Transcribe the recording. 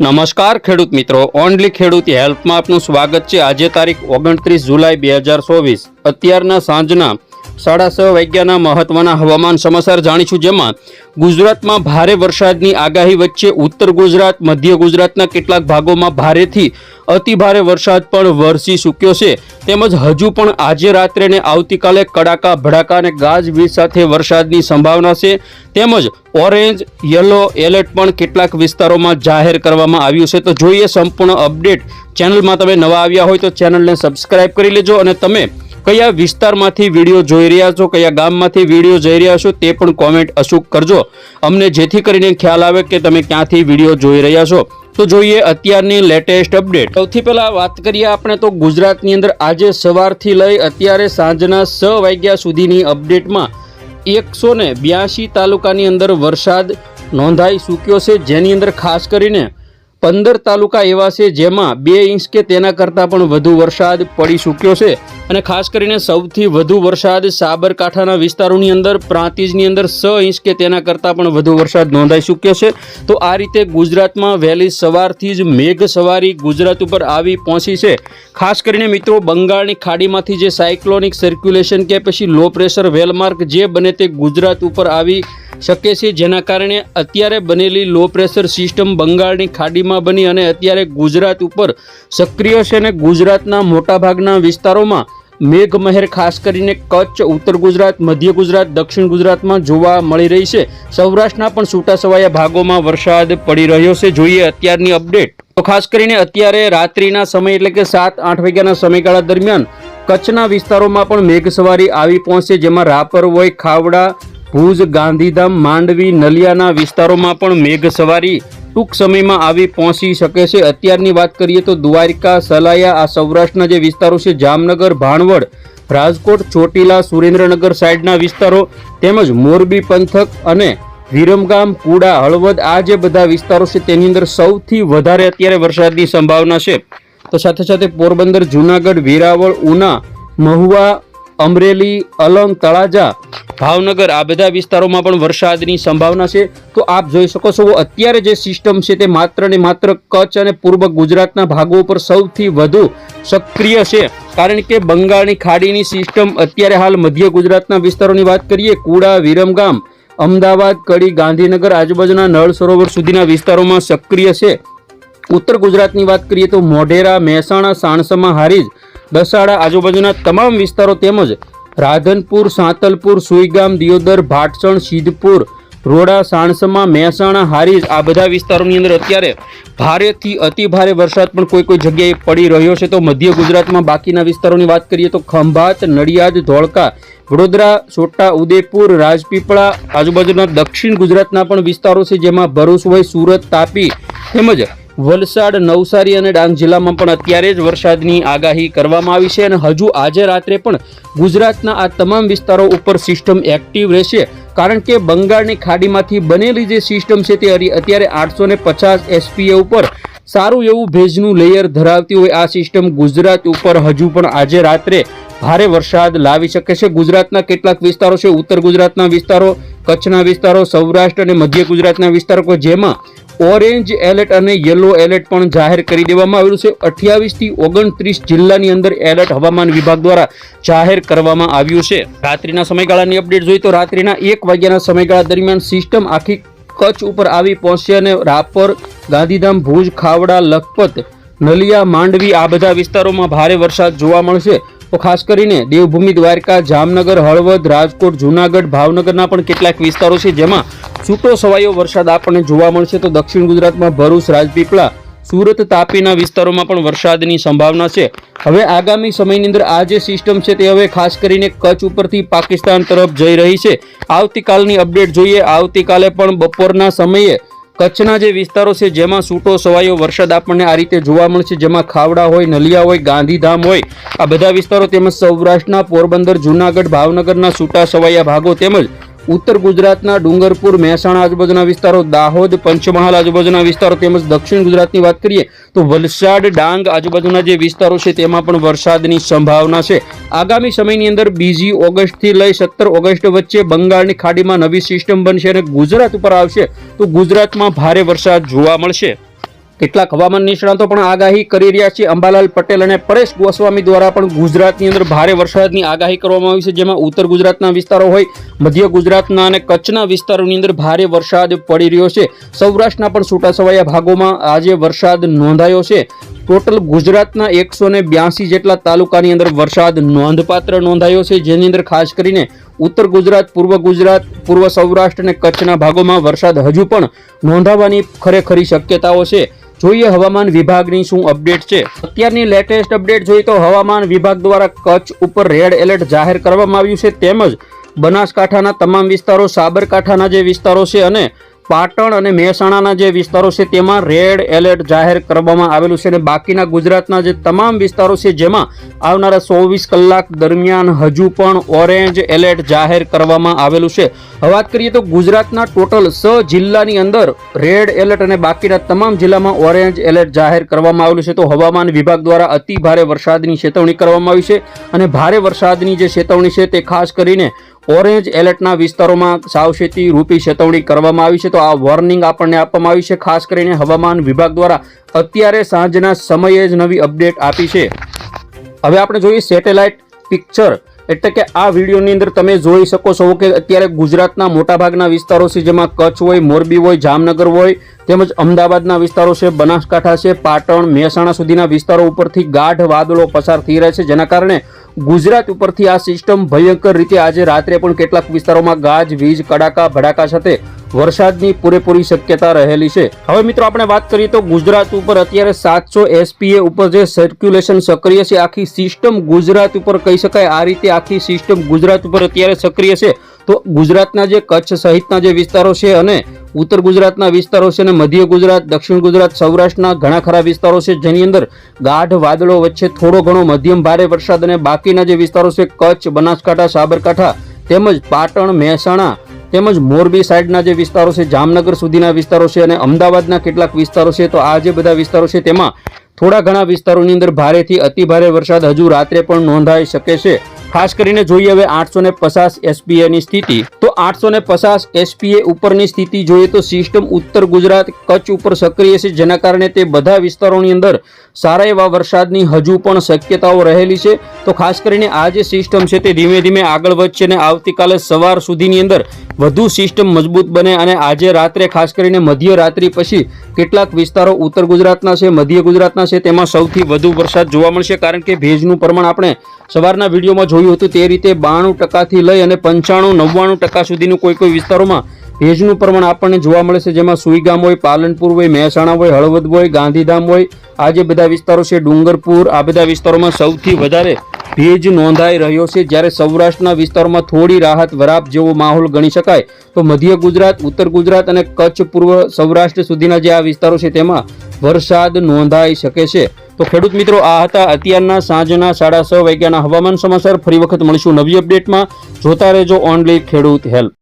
નમસ્કાર ખેડૂત મિત્રો. ઓનલી ખેડૂત હેલ્પમાં આપનું સ્વાગત છે. આજે તારીખ ઓગણત્રીસ જુલાઈ બે હજાર ચોવીસ. અત્યારના સાંજના સાડા છ વાગ્યાના મહત્વના હવામાન સમાચાર જાણીશું જેમાં ગુજરાતમાં ભારે વરસાદની આગાહી વચ્ચે ઉત્તર ગુજરાત, મધ્ય ગુજરાતના કેટલાક ભાગોમાં ભારેથી અતિ ભારે વરસાદ પણ વરસી ચૂક્યો છે. તેમજ હજુ પણ આજે રાત્રે ને આવતીકાલે કડાકા, ભડાકા અને ગાજવીજ સાથે વરસાદની સંભાવના છે. તેમજ ઓરેન્જ, યલો એલર્ટ પણ કેટલાક વિસ્તારોમાં જાહેર કરવામાં આવ્યું છે. તો જોઈએ સંપૂર્ણ અપડેટ ચેનલમાં તમે નવા આવ્યા હોય તો ચેનલને સબસ્ક્રાઈબ કરી લેજો અને તમે કયા વિસ્તારમાંથી વીડિયો જોઈ રહ્યા છો, કયા ગામમાંથી વીડિયો જોઈ રહ્યા છો તે પણ કોમેન્ટ અચૂક કરજો. અમને જેથી કરીને ખ્યાલ આવે કે તમે ક્યાંથી વીડિયો જોઈ રહ્યા છો. તો જોઈએ અત્યારની લેટેસ્ટ અપડેટ સૌથી પહેલા વાત કરીએ આપણે તો ગુજરાતની અંદર આજે સવારથી લઈ અત્યારે સાંજના છ વાગ્યા સુધીની અપડેટમાં એકસો ને તાલુકાની અંદર વરસાદ નોંધાઈ ચૂક્યો છે. જેની અંદર ખાસ કરીને પંદર તાલુકા એવા છે જેમાં બે ઇંચ કે તેના કરતાં પણ વધુ વરસાદ પડી ચૂક્યો છે. અને ખાસ કરીને સૌથી વધુ વરસાદ સાબરકાંઠાના વિસ્તારોની અંદર, પ્રાંતિજની અંદર છ ઇંચ કે તેના કરતાં પણ વધુ વરસાદ નોંધાઈ ચૂક્યો છે. તો આ રીતે ગુજરાતમાં વહેલી સવારથી જ મેઘ સવારી ગુજરાત ઉપર આવી પહોંચી છે. ખાસ કરીને મિત્રો, બંગાળની ખાડીમાંથી જે સાયક્લોનિક સર્ક્યુલેશન કે પછી લો પ્રેશર વેલમાર્ક જે બને તે ગુજરાત ઉપર આવી શકે છે જેના કારણે અત્યારે બનેલી લો પ્રેશર સિસ્ટમ બંગાળની ખાડીમાં બની અને અત્યારે ગુજરાત ઉપર સક્રિય છે અને ગુજરાતના મોટાભાગના વિસ્તારોમાં મેઘમહેર ખાસ કરીને કચ્છ, ઉત્તર ગુજરાત, મધ્ય ગુજરાત, દક્ષિણ ગુજરાતમાં જોવા મળી રહી છે. સૌરાષ્ટ્રના પણ છૂટાછવાયા ભાગોમાં વરસાદ પડી રહ્યો છે. જોઈએ અત્યારની અપડેટ તો ખાસ કરીને અત્યારે રાત્રિના સમય એટલે કે સાત, આઠ વાગ્યાના સમયગાળા દરમિયાન કચ્છના વિસ્તારોમાં પણ મેઘસવારી આવી પહોંચશે, જેમાં રાપર હોય, ખાવડા ભુજ, ગાંધીધામ, માંડવી, નલિયાના વિસ્તારોમાં પણ મેઘ સવારી ટૂંક સમયમાં આવી પહોંચી શકે છે. અત્યારની વાત કરીએ તો દ્વારિકા, સલાયા, આ સૌરાષ્ટ્રના જે વિસ્તારો છે, જામનગર, ભાણવડ, રાજકોટ, ચોટીલા, સુરેન્દ્રનગર સાઈડના વિસ્તારો, તેમજ મોરબી, પંથક અને વિરમગામ, કુડા, હળવદ, આ જે બધા વિસ્તારો છે, તેની અંદર સૌથી વધારે અત્યારે વરસાદની સંભાવના છે. તો સાથે સાથે પોરબંદર, જુનાગઢ, વેરાવળ, ઉના, મહુવા અમરેલી અલંગ તળાજા, ભાવનગર આ બધા વિસ્તારોમાં પણ વરસાદની સંભાવના છે. તો આપ જોઈ શકો છો, અત્યારે જે સિસ્ટમ છે તે માત્ર ને માત્ર કચ્છ અને પૂર્વ ગુજરાતના ભાગો પર સૌથી વધુ સક્રિય છે. કારણ કે બંગાળની ખાડીની સિસ્ટમ અત્યારે હાલ મધ્ય ગુજરાતના વિસ્તારોની વાત કરીએ, કુડા, વિરમગામ, અમદાવાદ, કડી, ગાંધીનગર, આજુબાજુના નળ સરોવર સુધીના વિસ્તારોમાં સક્રિય છે. ઉત્તર ગુજરાતની વાત કરીએ તો મોઢેરા, મહેસાણા, સાણસમા હારીજ દસાડા આજુબાજુના તમામ વિસ્તારો તેમજ રાધનપુર, સાંતલપુર, સુઈગામ, દિયોદર, ભાટસણ, સિદ્ધપુર, રોડા, સાણસમા, મહેસાણા, હારીજ આ બધા વિસ્તારોની અંદર અત્યારે ભારેથી અતિ ભારે વરસાદ પણ કોઈ કોઈ જગ્યાએ પડી રહ્યો છે. તો મધ્ય ગુજરાતમાં બાકીના વિસ્તારોની વાત કરીએ તો ખંભાત, નડિયાદ, ધોળકા, વડોદરા, છોટા, ઉદેપુર, રાજપીપળા આજુબાજુના દક્ષિણ ગુજરાતના પણ વિસ્તારો છે જેમાં ભરૂચ હોય સુરત તાપી તેમજ વલસાડ, નવસારી અને ડાંગ જિલ્લામાં પણ અત્યારે જ વરસાદની આગાહી કરવામાં આવી છે અને હજુ આજે રાત્રે પણ ગુજરાતના આ તમામ વિસ્તારો ઉપર સિસ્ટમ એક્ટિવ રહેશે. કારણ કે બંગાળની ખાડીમાંથી બનેલી જે સિસ્ટમ છે તે અત્યારે આઠસો ને પચાસ એસપીએ ઉપર સારું એવું ભેજનું લેયર ધરાવતી હોય આ સિસ્ટમ ગુજરાત ઉપર હજુ પણ આજે રાત્રે ભારે વરસાદ લાવી શકે છે. ગુજરાતના કેટલાક વિસ્તારો છે, ઉત્તર ગુજરાતના વિસ્તારો, કચ્છના વિસ્તારો, સૌરાષ્ટ્ર અને મધ્ય ગુજરાતના વિસ્તારો જેમાં ઓરેન્જ એલર્ટ અને યલો એલર્ટ પણ જાહેર કરી દેવામાં આવેલું છે. અઠ્યાવીસથી ઓગણત્રીસ જિલ્લાની અંદર એલર્ટ હવામાન વિભાગ દ્વારા જાહેર કરવામાં આવ્યું છે. રાત્રિના સમયગાળાની અપડેટ જોઈએ તો રાત્રિના એક વાગ્યાના સમયગાળા દરમિયાન સિસ્ટમ આખી કચ્છ ઉપર આવી પહોંચશે અને રાપર, ગાંધીધામ, ભુજ, ખાવડા, લખપત, નલિયા, માંડવી આ બધા વિસ્તારોમાં ભારે વરસાદ જોવા મળશે. તો ખાસ કરીને દેવભૂમિ દ્વારકા, જામનગર, હળવદ, રાજકોટ, જુનાગઢ, ભાવનગરના પણ કેટલાક વિસ્તારો છે જેમાં છૂટો સવાયો વરસાદ આપણને જોવા મળશે. તો દક્ષિણ ગુજરાતમાં ભરૂચ, રાજપીપળા, સુરત, તાપીના વિસ્તારોમાં પણ વરસાદની સંભાવના છે. હવે આગામી સમયની અંદર આ જે સિસ્ટમ છે તે હવે ખાસ કરીને કચ્છ ઉપરથી પાકિસ્તાન તરફ જઈ રહી છે. આવતીકાલની અપડેટ જોઈએ. આવતીકાલે પણ બપોરના સમયે કચ્છના જે વિસ્તારો છે, જેમાં છૂટો સવાયો વરસાદ આપણને આ રીતે જોવા મળશે જેમાં ખાવડા હોય, નલિયા હોય, ગાંધીધામ હોય, આ બધા વિસ્તારો તેમજ સૌરાષ્ટ્રના પોરબંદર, જુનાગઢ, ભાવનગરના છૂટા સવાયા ભાગો તેમજ ઉત્તર ગુજરાતના ડુંગરપુર, મહેસાણા આજુબાજુના વિસ્તારો, દાહોદ, પંચમહાલ આજુબાજુના વિસ્તારો તેમજ દક્ષિણ ગુજરાતની વાત કરીએ તો વલસાડ, ડાંગ આજુબાજુના જે વિસ્તારો છે, તેમાં પણ વરસાદની સંભાવના છે. આગામી સમયની અંદર બીજી ઓગસ્ટથી લઈ સત્તર ઓગસ્ટ વચ્ચે બંગાળની ખાડીમાં નવી સિસ્ટમ બનશે અને ગુજરાત ઉપર આવશે તો ગુજરાતમાં ભારે વરસાદ જોવા મળશે. કેટલાક હવામાન નિષ્ણાતો પણ આગાહી કરી રહ્યા છે. અંબાલાલ પટેલ અને પરેશ ગોસ્વામી દ્વારા પણ ગુજરાતની અંદર ભારે વરસાદની આગાહી કરવામાં આવી છે, જેમાં ઉત્તર ગુજરાતના વિસ્તારો હોય, મધ્ય ગુજરાતના અને કચ્છના વિસ્તારોની અંદર ભારે વરસાદ પડી રહ્યો છે. સૌરાષ્ટ્રના પણ છૂટાછવાયા ભાગોમાં આજે વરસાદ નોંધાયો છે. ટોટલ ગુજરાતના એકસો ને બ્યાસી જેટલા તાલુકાની અંદર વરસાદ નોંધપાત્ર નોંધાયો છે. જેની અંદર ખાસ કરીને ઉત્તર ગુજરાત, પૂર્વ ગુજરાત, પૂર્વ સૌરાષ્ટ્ર અને કચ્છના ભાગોમાં વરસાદ હજુ પણ નોંધાવાની ખરેખરી શક્યતાઓ છે. જોઈએ હવામાન વિભાગની શું અપડેટ છે. અત્યારની લેટેસ્ટ અપડેટ જોઈએ તો હવામાન વિભાગ દ્વારા કચ્છ ઉપર રેડ એલર્ટ જાહેર કરવામાં આવ્યું છે. તેમજ બનાસકાંઠાના તમામ વિસ્તારો, સાબરકાંઠાના જે વિસ્તારો છે અને પાટણ અને મહેસાણાના જે વિસ્તારો છે, તેમાં રેડ એલર્ટ જાહેર કરવામાં આવેલું છે અને બાકીના ગુજરાતના જે તમામ વિસ્તારો છે, જેમાં આવનારા ચોવીસ કલાક દરમિયાન હજુ પણ ઓરેન્જ એલર્ટ જાહેર કરવામાં આવેલું છે. વાત કરીએ તો ગુજરાતના ટોટલ સ જિલ્લાની અંદર રેડ એલર્ટ અને બાકીના તમામ જિલ્લામાં ઓરેન્જ એલર્ટ જાહેર કરવામાં આવેલું છે. તો હવામાન વિભાગ દ્વારા અતિ ભારે વરસાદની ચેતવણી કરવામાં આવી છે અને ભારે વરસાદની જે ચેતવણી છે, તે ખાસ કરીને ઓરેન્જ એલર્ટના વિસ્તારોમાં સાવચેતી રૂપી ચેતવણી કરવામાં આવી છે. તો આ વોર્નિંગ આપણને આપવામાં આવી છે. ખાસ કરીને હવામાન વિભાગ દ્વારા અત્યારે સાંજના સમયે જ નવી અપડેટ આપી છે. હવે આપણે જોઈએ સેટેલાઇટ પિક્ચર. એટલે કે આ વિડીયોની અંદર તમે જોઈ શકો છો કે અત્યારે ગુજરાતના મોટાભાગના વિસ્તારો છે, જેમાં કચ્છ હોય, મોરબી હોય, જામનગર હોય, તેમજ અમદાવાદના વિસ્તારો છે, બનાસકાંઠા છે, પાટણ, મહેસાણા સુધીના વિસ્તારો ઉપરથી ગાઢ વાદળો પસાર થઈ રહ્યા છે. જેના કારણે ગુજરાત ઉપરથી આ સિસ્ટમ ભયંકર રીતે આજે રાત્રે પણ કેટલાક વિસ્તારોમાં ગાજ, વીજ, કડાકા, ભડાકા સાથે વરસાદની પૂરેપૂરી શક્યતા રહેલી છે. હવે મિત્રો આપણે વાત કરીએ તો ગુજરાત ઉપર અત્યારે સાતસો એસપીએ ઉપર જે સર્ક્યુલેશન સક્રિય છે, આખી સિસ્ટમ ગુજરાત ઉપર કહી શકાય. આ રીતે આખી સિસ્ટમ ગુજરાત ઉપર અત્યારે સક્રિય છે. તો ગુજરાતના જે કચ્છ સહિતના જે વિસ્તારો છે અને ઉત્તર ગુજરાતના વિસ્તારો છે અને મધ્ય ગુજરાત, દક્ષિણ ગુજરાત, સૌરાષ્ટ્રના ઘણા ખરા વિસ્તારો છે, જેની અંદર ગાઢ વાદળો વચ્ચે થોડો ઘણો મધ્યમ ભારે વરસાદ અને બાકીના જે વિસ્તારો છે, કચ્છ, બનાસકાંઠા, સાબરકાંઠા તેમજ પાટણ, મહેસાણા તેમજ મોરબી સાઈડના જે વિસ્તારો છે, જામનગર સુધીના વિસ્તારો છે અને અમદાવાદના કેટલાક વિસ્તારો છે, તો આ જે બધા વિસ્તારો છે, તેમાં થોડા ઘણા વિસ્તારોની અંદર ભારેથી અતિ ભારે વરસાદ હજુ રાત્રે પણ નોંધાઈ શકે છે. ખાસ કરીને જોઈએ હવે આઠસો ને પચાસ એસપીએની સ્થિતિ, તો આઠસો ને પચાસ એસપીએ ઉપરની સ્થિતિ જોઈએ તો સિસ્ટમ ઉત્તર ગુજરાત કચ્છ ઉપર સક્રિય છે, જેના કારણે તે બધા વિસ્તારોની અંદર સારા એવા વરસાદની હજુ પણ શક્યતાઓ રહેલી છે. તો ખાસ કરીને આ જે સિસ્ટમ છે તે ધીમે ધીમે આગળ વધશે અને આવતીકાલે સવાર સુધીની અંદર વધુ સિસ્ટમ મજબૂત બને અને આજે રાત્રે ખાસ કરીને મધ્ય રાત્રિ પછી કેટલાક વિસ્તારો ઉત્તર ગુજરાતના છે, મધ્ય ગુજરાતના છે, તેમાં સૌથી વધુ વરસાદ જોવા મળશે કારણ કે ભેજનું પ્રમાણ આપણે સવારના વિડીયોમાં જોયું હતું તે રીતે બાણું ટકાથી લઈ અને પંચાણું, નવ્વાણું ટકા સુધીનું કોઈ કોઈ વિસ્તારોમાં ભેજનું પ્રમાણ આપણને જોવા મળે છે, જેમાં સુઈગામ હોય, પાલનપુર હોય, મહેસાણા હોય, હળવદ હોય, ગાંધીધામ હોય, આ જે બધા વિસ્તારો છે, ડુંગરપુર, આ બધા વિસ્તારોમાં સૌથી વધારે ભેજ નોંધાઈ રહ્યો છે. જ્યારે સૌરાષ્ટ્રના વિસ્તારોમાં થોડી રાહત વરાપ જેવો માહોલ ગણી શકાય, તો મધ્ય ગુજરાત, ઉત્તર ગુજરાત અને કચ્છ પૂર્વ સૌરાષ્ટ્ર સુધીના જે આ વિસ્તારો છે, તેમાં વરસાદ નોંધાઈ શકે છે. તો ખેડૂત મિત્રો, આ હતા અત્યારના સાંજના સાડા છ વાગ્યાના હવામાન સમાચાર. ફરી વખત મળીશું નવી અપડેટમાં. જોતા રહેજો ઓનલી ખેડૂત હેલ્પ.